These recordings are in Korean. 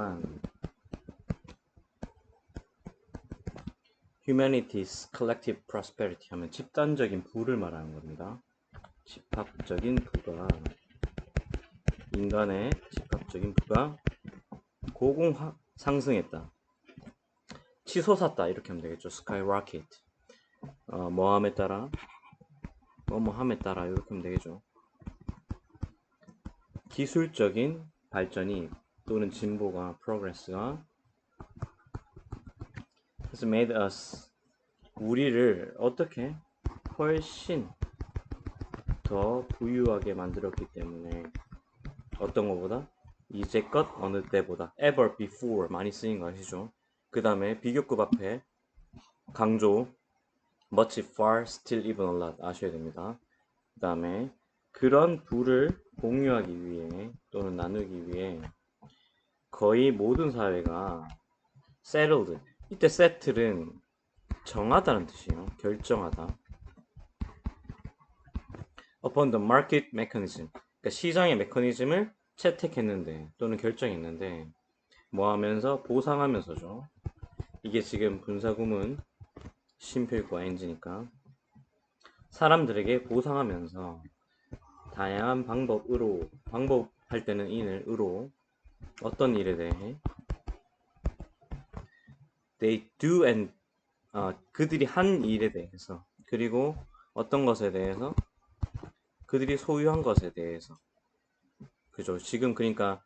동안 humanity's collective prosperity 하면 집단적인 부를 말하는 겁니다. 집합적인 부가 인간의 집합적인 부가 고공 하- 상승했다. 치솟았다 이렇게 하면 되겠죠. skyrocket. 어, 뭐함에 따라 뭐뭐함에 따라 이렇게 하면 되겠죠. 기술적인 발전이 또는 진보가 progress가 has made us 우리를 어떻게 훨씬 더 부유하게 만들었기 때문에 어떤 것보다 이제껏 어느 때보다 ever before 많이 쓰인 거 아시죠? 그 다음에 비교급 앞에 강조 much far still even a lot 아셔야 됩니다. 그 다음에 그런 부를 공유하기 위해 또는 나누기 위해 거의 모든 사회가 settled 이때 settle은 정하다는 뜻이에요. 결정하다. upon the market mechanism 그러니까 시장의 메커니즘을 채택했는데 또는 결정했는데 뭐 하면서 보상하면서죠. 이게 지금 분사구문 심표과 엔지니까 사람들에게 보상하면서 다양한 방법으로 방법할 때는 인을 으로 어떤 일에 대해? They do and 어, 그들이 한 일에 대해서. 그리고 어떤 것에 대해서? 그들이 소유한 것에 대해서. 그죠? 지금 그러니까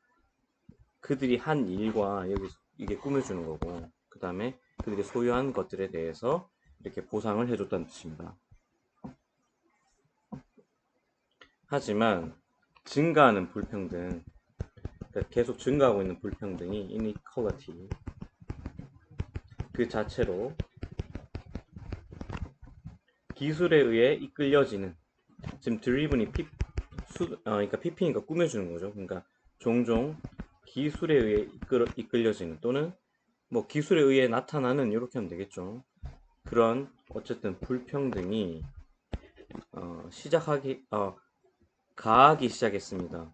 그들이 한 일과 여기 이게 꾸며주는 거고 그 다음에 그들이 소유한 것들에 대해서 이렇게 보상을 해줬다는 뜻입니다. 하지만 증가하는 불평등, 그러니까 계속 증가하고 있는 불평등이 inequality 그 자체로 기술에 의해 이끌려지는 지금 드리븐이 피, 수, 어, 그러니까 PP니까 꾸며주는 거죠. 그러니까 종종 기술에 의해 이끌, 이끌려지는 또는 뭐 기술에 의해 나타나는 이렇게 하면 되겠죠. 그런 어쨌든 불평등이 어, 시작하기 어, 가하기 시작했습니다.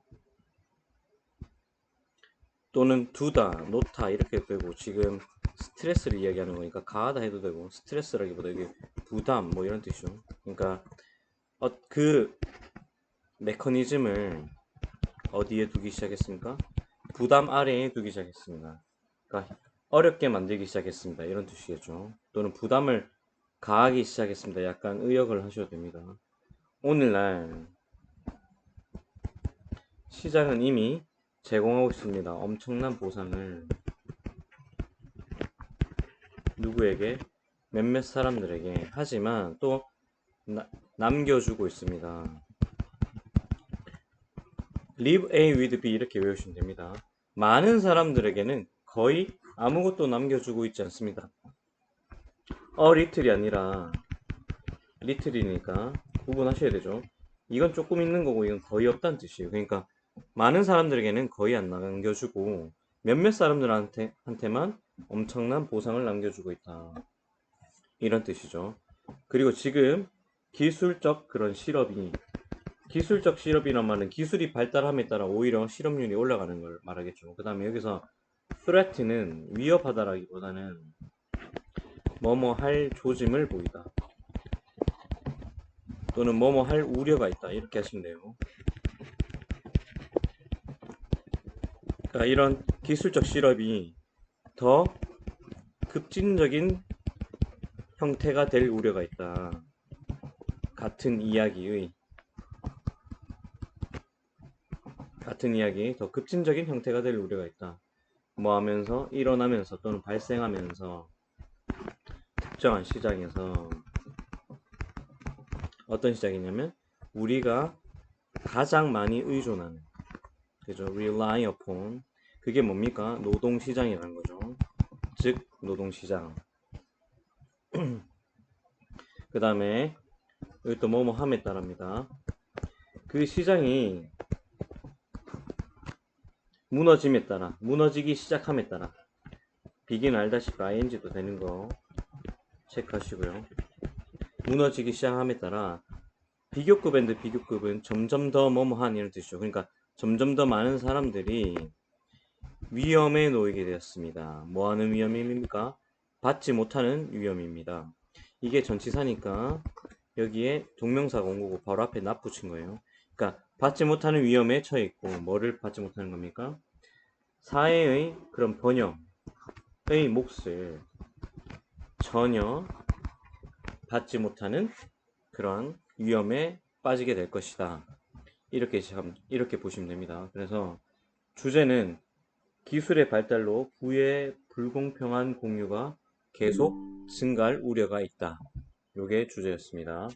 또는 두다, 놓다 이렇게 되고 지금 스트레스를 이야기하는 거니까 가하다 해도 되고 스트레스라기보다 이게 부담 뭐 이런 뜻이죠. 그러니까 어, 그 메커니즘을 어디에 두기 시작했습니까? 부담 아래에 두기 시작했습니다. 그러니까 어렵게 만들기 시작했습니다. 이런 뜻이겠죠. 또는 부담을 가하기 시작했습니다. 약간 의역을 하셔도 됩니다. 오늘날 시장은 이미 제공하고 있습니다. 엄청난 보상을 누구에게 몇몇 사람들에게 하지만 또 나- 남겨주고 있습니다. live A with B 이렇게 외우시면 됩니다. 많은 사람들에게는 거의 아무것도 남겨주고 있지 않습니다. 어 리틀이 아니라 리틀이니까 구분하셔야 되죠. 이건 조금 있는 거고 이건 거의 없다는 뜻이에요. 그러니까 많은 사람들에게는 거의 안 남겨주고 몇몇 사람들한테 한테만 엄청난 보상을 남겨주고 있다. 이런 뜻이죠. 그리고 지금 기술적 그런 실업이 기술적 실업이란 말은 기술이 발달함에 따라 오히려 실업률이 올라가는 걸 말하겠죠. 그 다음에 여기서 threat는 위협하다라기보다는 뭐뭐 할 조짐을 보이다. 또는 뭐뭐 할 우려가 있다. 이렇게 하시면 돼요. 그러니까 이런 기술적 실업이 더 급진적인 형태가 될 우려가 있다. 같은 이야기의 같은 이야기 더 급진적인 형태가 될 우려가 있다. 뭐 하면서 일어나면서 또는 발생하면서 특정한 시장에서 어떤 시장이냐면 우리가 가장 많이 의존하는 그죠? rely upon. 그게 뭡니까? 노동시장이라는 거죠. 즉 노동시장. 그 다음에 여기 또 뭐뭐 함에 따릅니다. 그 시장이 무너짐에 따라 무너지기 시작함에 따라 비긴 알다시피 ing도 되는 거 체크하시고요. 무너지기 시작함에 따라 비교급 앤드 비교급은 점점 더 뭐뭐한 이런 뜻이죠. 그러니까 점점 더 많은 사람들이 위험에 놓이게 되었습니다. 뭐 하는 위험입니까? 받지 못하는 위험입니다. 이게 전치사니까 여기에 동명사가 온 거고 바로 앞에 납 붙인 거예요. 그러니까 받지 못하는 위험에 처해 있고 뭐를 받지 못하는 겁니까? 사회의 그런 번영의 몫을 전혀 받지 못하는 그런 위험에 빠지게 될 것이다. 이렇게 참 이렇게 보시면 됩니다. 그래서 주제는 기술의 발달로 부의 불공평한 공유가 계속 증가할 우려가 있다. 요게 주제였습니다.